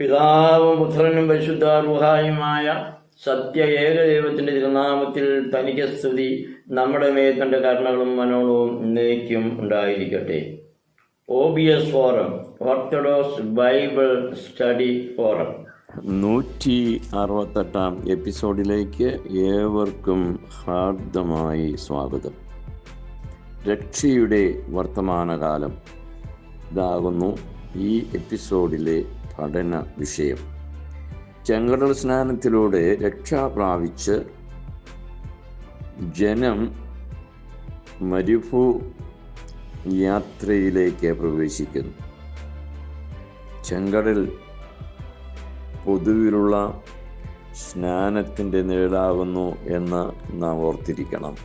പിതാവും പുത്രനും പരിശുദ്ധ റുഹായുമായ സത്യ ഏകദൈവത്തിന്റെ തിരുനാമത്തിൽ തനിക്ക് സ്തുതി. നമ്മുടെ മേൽ കരുണകളും മനോളവും നീക്കും ഉണ്ടായിരിക്കട്ടെ. O B S forum orthodox Bible study forum നൂറ്റി അറുപത്തെട്ടാം എപ്പിസോഡിലേക്ക് ഏവർക്കും ഹാർദമായി സ്വാഗതം. രക്ഷയുടെ വർത്തമാനകാലം ഇതാകുന്നു ഈ എപ്പിസോഡിലെ പഠന വിഷയം. ചെങ്കടൽ സ്നാനത്തിലൂടെ രക്ഷ പ്രാപിച്ച് ജനം മരുഭൂ യാത്രയിലേക്ക് പ്രവേശിക്കുന്നു. ചെങ്കടൽ പൊതുവിലുള്ള സ്നാനത്തിന്റെ നിഴലാകുന്നു എന്ന് നാം ഓർത്തിരിക്കണം.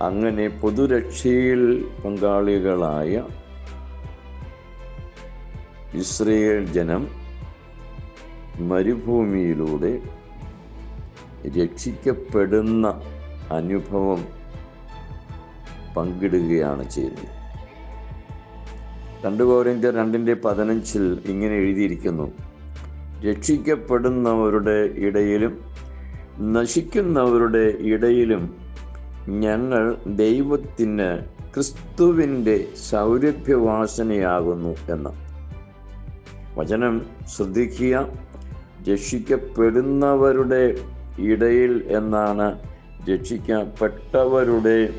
അങ്ങനെ പൊതുരക്ഷയിൽ പങ്കാളികളായ ഇസ്രയേൽ ജനം മരുഭൂമിയിലൂടെ രക്ഷിക്കപ്പെടുന്ന അനുഭവം പങ്കിടുകയാണ് ചെയ്യുന്നത്. രണ്ട് കോരിന്ത്യർ രണ്ടിന്റെ പതിനഞ്ചിൽ ഇങ്ങനെ എഴുതിയിരിക്കുന്നു. രക്ഷിക്കപ്പെടുന്നവരുടെ ഇടയിലും നശിക്കുന്നവരുടെ ഇടയിലും ഞങ്ങൾ ദൈവത്തിന് ക്രിസ്തുവിന്റെ സൗരഭ്യവാസനയാകുന്നു എന്ന്. വചനം ശ്രദ്ധിക്കുക. രക്ഷിക്കപ്പെടുന്നവരുടെ ഇടയിൽ എന്നാണ് രക്ഷിക്കപ്പെട്ടവരുടെ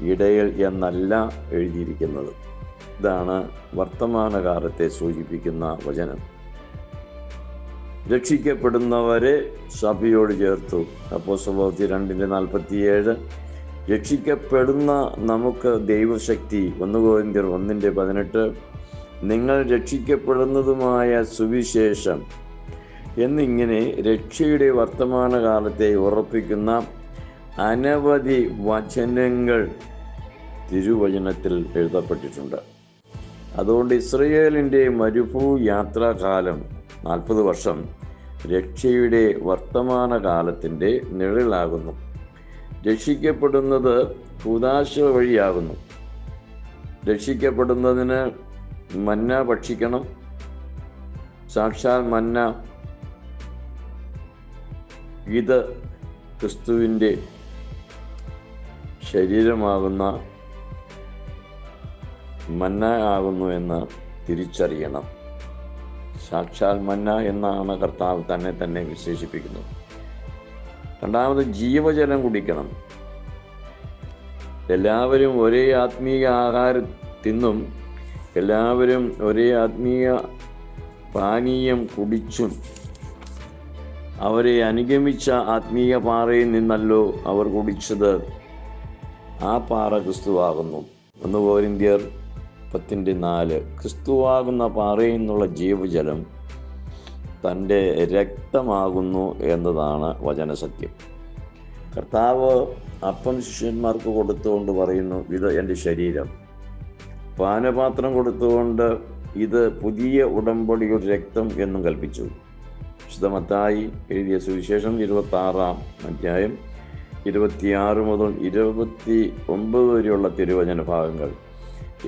ഇടയിൽ എന്നല്ല എഴുതിയിരിക്കുന്നത്. ഇതാണ് വർത്തമാനകാലത്തെ സൂചിപ്പിക്കുന്ന വചനം. രക്ഷിക്കപ്പെടുന്നവരെ സഭയോട് ചേർത്തു. അപ്പോൾ സ്വഭാവത്തി രണ്ടിന്റെ നാൽപ്പത്തിയേഴ്. രക്ഷിക്കപ്പെടുന്ന നമുക്ക് ദൈവശക്തി ഒന്ന് ഗോവിന്ദർ ഒന്നിന്റെ പതിനെട്ട്. നിങ്ങൾ രക്ഷിക്കപ്പെടുന്നതുമായ സുവിശേഷം എന്നിങ്ങനെ രക്ഷയുടെ വർത്തമാനകാലത്തെ ഉറപ്പിക്കുന്ന അനവധി വചനങ്ങൾ തിരുവചനത്തിൽ എഴുതപ്പെട്ടിട്ടുണ്ട്. അതുകൊണ്ട് ഇസ്രയേലിന്റെ മരുഭൂ യാത്രാകാലം നാൽപ്പത് വർഷം രക്ഷയുടെ വർത്തമാനകാലത്തിന്റെ നിഴലാകുന്നു. രക്ഷിക്കപ്പെടുന്നത് കൂതാശ വഴിയാകുന്നു. രക്ഷിക്കപ്പെടുന്നതിന് മന്ന ഭക്ഷിക്കണം. സാക്ഷാൽ മന്ന ഇത് ക്രിസ്തുവിന്റെ ശരീരമാകുന്ന മന്ന ആകുന്നു എന്ന് തിരിച്ചറിയണം. സാക്ഷാൽ മന്ന എന്നാണ് കർത്താവ് തന്നെ തന്നെ വിശേഷിപ്പിക്കുന്നത് രണ്ടാമത് ജീവജലം കുടിക്കണം. എല്ലാവരും ഒരേ ആത്മീയ ആഹാരം തിന്നും എല്ലാവരും ഒരേ ആത്മീയ പാനീയം കുടിച്ചും അവരെ അനുഗമിച്ച ആത്മീയ പാറയിൽ നിന്നല്ലോ അവർ കുടിച്ചത്. ആ പാറ ക്രിസ്തുവാകുന്നു. ഒന്ന് പോരിന്ത്യർ പത്തിന്റെ നാല്. ക്രിസ്തുവാകുന്ന പാറയിൽ നിന്നുള്ള ജീവജലം തന്റെ രക്തമാകുന്നു എന്നതാണ് വചനസത്യം. കർത്താവ് അപ്പം ശിഷ്യന്മാർക്ക് കൊടുത്തുകൊണ്ട് പറയുന്നു ഇത് എന്റെ ശരീരം. പാനപാത്രം കൊടുത്തുകൊണ്ട് ഇത് പുതിയ ഉടമ്പടിയുടെ രക്തം എന്നും കൽപ്പിച്ചു. വിശുദ്ധമത്തായി എഴുതിയ സുവിശേഷം ഇരുപത്തി ആറാം അധ്യായം ഇരുപത്തിയാറ് മുതൽ ഇരുപത്തി ഒമ്പത് വരെയുള്ള തിരുവചന ഭാഗങ്ങൾ.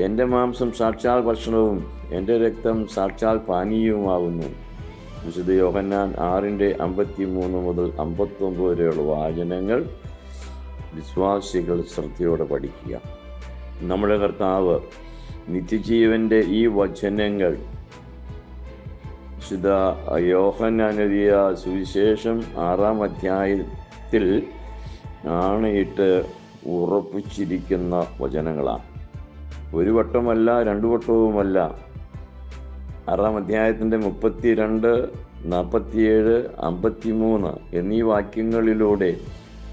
എന്റെ മാംസം സാക്ഷാൽ ഭക്ഷണവും എന്റെ രക്തം സാക്ഷാൽ പാനീയവുമാകുന്നു. വിശുദ്ധ യോഹന്നാൻ ആറിന്റെ അമ്പത്തി മൂന്ന് മുതൽ അമ്പത്തൊമ്പത് വരെയുള്ള വാചനങ്ങൾ വിശ്വാസികൾ ശ്രദ്ധയോടെ പഠിക്കുക. നമ്മുടെ കർത്താവ് നിത്യജീവന്റെ ഈ വചനങ്ങൾ. വിശുദ്ധ യോഹന്നാനെതിയ സുവിശേഷം ആറാം അധ്യായത്തിൽ ആണയിട്ട് ഉറപ്പിച്ചിരിക്കുന്ന വചനങ്ങളാണ്. ഒരു വട്ടമല്ല രണ്ടു വട്ടവുമല്ല. ആറാം അധ്യായത്തിന്റെ മുപ്പത്തി രണ്ട് നാൽപ്പത്തിയേഴ് അമ്പത്തി മൂന്ന് എന്നീ വാക്യങ്ങളിലൂടെ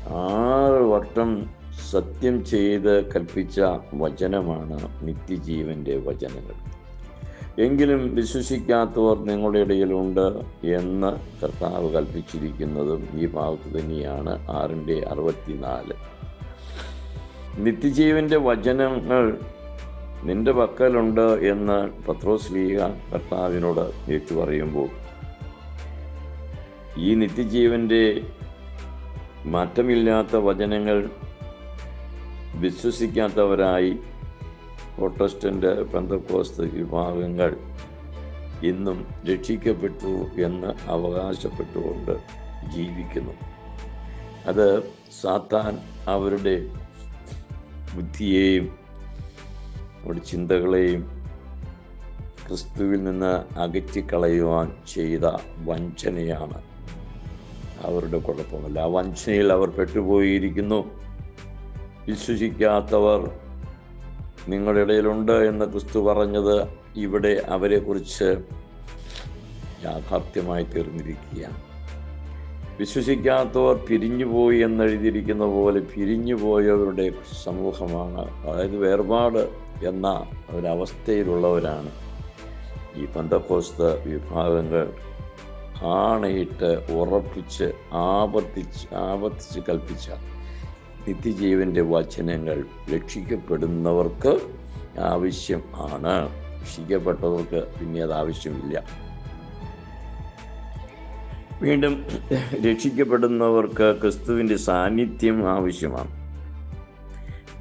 ആറ് വട്ടം സത്യം ചെയ്ത് കൽപ്പിച്ച വചനമാണ് നിത്യജീവന്റെ വചനങ്ങൾ. എങ്കിലും വിശ്വസിക്കാത്തവർ നിങ്ങളുടെ ഇടയിലുണ്ട് എന്ന് കർത്താവ് കൽപ്പിച്ചിരിക്കുന്നതും ഈ ഭാഗത്ത് തന്നെയാണ് ആറിന്റെ അറുപത്തിനാല്. നിത്യജീവന്റെ വചനങ്ങൾ നിന്റെ പക്കലുണ്ട് എന്ന് പത്രോസ് ലീഗ കർത്താവിനോട് ഏറ്റു പറയുമ്പോൾ ഈ നിത്യജീവന്റെ മാറ്റമില്ലാത്ത വചനങ്ങൾ വിശ്വസിക്കാത്തവരായി പ്രൊട്ടസ്റ്റന്റ് പെന്തക്കോസ്ത് വിഭാഗങ്ങൾ ഇന്നും രക്ഷിക്കപ്പെട്ടു എന്ന് അവകാശപ്പെട്ടുകൊണ്ട് ജീവിക്കുന്നു. അത് സാത്താൻ അവരുടെ ബുദ്ധിയെയും അവരുടെ ചിന്തകളെയും ക്രിസ്തുവിൽ നിന്ന് അകറ്റിക്കളയുവാൻ ചെയ്ത വഞ്ചനയാണ് അവരുടെ കുഴപ്പമല്ല. ആ വഞ്ചനയിൽ അവർ പെട്ടുപോയിരിക്കുന്നു. വിശ്വസിക്കാത്തവർ നിങ്ങളുടെ ഇടയിലുണ്ട് എന്ന് ക്രിസ്തു പറഞ്ഞത് ഇവിടെ അവരെക്കുറിച്ച് യാഥാർത്ഥ്യമായി തീർന്നിരിക്കുകയാണ്. വിശ്വസിക്കാത്തവർ പിരിഞ്ഞുപോയി എന്നെഴുതിയിരിക്കുന്ന പോലെ പിരിഞ്ഞുപോയവരുടെ സമൂഹമാണ്. അതായത് വേർപാട് എന്ന ഒരവസ്ഥയിലുള്ളവരാണ് ഈ പന്തക്കോസ്ത വിഭാഗങ്ങൾ. ആണയിട്ട് ഉറപ്പിച്ച് ആവർത്തിച്ച് ആവർത്തിച്ച് കൽപ്പിച്ച നിത്യജീവന്റെ വചനങ്ങൾ രക്ഷിക്കപ്പെടുന്നവർക്ക് ആവശ്യം ആണ്. രക്ഷിക്കപ്പെട്ടവർക്ക് പിന്നെ അത് ആവശ്യമില്ല. വീണ്ടും രക്ഷിക്കപ്പെടുന്നവർക്ക് ക്രിസ്തുവിന്റെ സാന്നിധ്യം ആവശ്യമാണ്.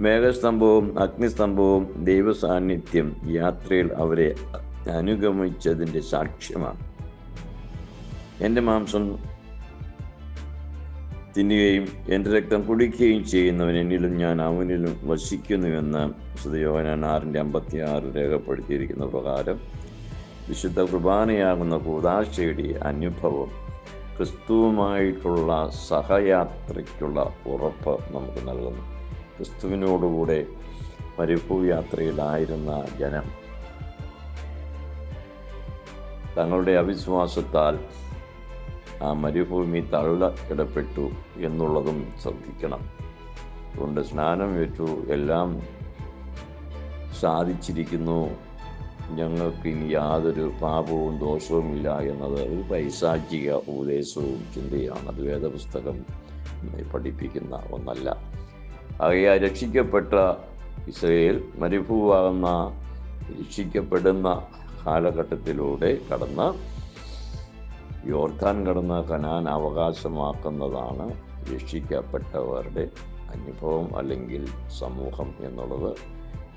മേഘസ്തംഭവും അഗ്നിസ്തംഭവും ദൈവസാന്നിധ്യം യാത്രയിൽ അവരെ അനുഗമിച്ചതിന്റെ സാക്ഷ്യമാണ്. എന്റെ മാംസം തിന്നുകയും എന്റെ രക്തം കുടിക്കുകയും ചെയ്യുന്നവൻ എന്നിലും ഞാൻ അവനിലും വസിക്കുന്നുവെന്ന് വിശുദ്ധയോഹനാൻ ആറിന്റെ അമ്പത്തി ആറ് രേഖപ്പെടുത്തിയിരിക്കുന്ന പ്രകാരം വിശുദ്ധ കുർബാനയാകുന്ന കൂതാശയുടെ അനുഭവം ക്രിസ്തുവുമായിട്ടുള്ള സഹയാത്രയ്ക്കുള്ള ഉറപ്പ് നമുക്ക് നൽകുന്നു. ക്രിസ്തുവിനോടുകൂടെ മരുഭൂയാത്രയിലായിരുന്ന ജനം തങ്ങളുടെ അവിശ്വാസത്താൽ ആ മരുഭൂമി ഇടപെട്ടു എന്നുള്ളതും ശ്രദ്ധിക്കണം. അതുകൊണ്ട് സ്നാനം ഏറ്റു എല്ലാം സാധിച്ചിരിക്കുന്നു. ഞങ്ങൾക്ക് ഇനി യാതൊരു പാപവും ദോഷവുമില്ല എന്നത് ഒരു പൈശാചിക ഉപദേശവും ചിന്തയാണ്. അത് വേദപുസ്തകം പഠിപ്പിക്കുന്ന ഒന്നല്ല. ആകയാൽ രക്ഷിക്കപ്പെട്ട ഇസ്രയേൽ മരുഭൂവാകുന്ന രക്ഷിക്കപ്പെടുന്ന കാലഘട്ടത്തിലൂടെ കടന്ന് യോർദാൻ കടന്ന കനാൻ അവകാശമാക്കുന്നതാണ് രക്ഷിക്കപ്പെട്ടവരുടെ അനുഭവം അല്ലെങ്കിൽ സമൂഹം എന്നുള്ളത്.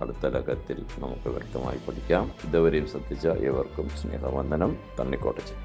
അടുത്ത ലക്കത്തിൽ നമുക്ക് വ്യക്തമായി പഠിക്കാം. ഇതുവരെയും ശ്രദ്ധിച്ച ഏവർക്കും സ്നേഹവന്ദനം. തണ്ണിക്കോട്ടച്ചൻ.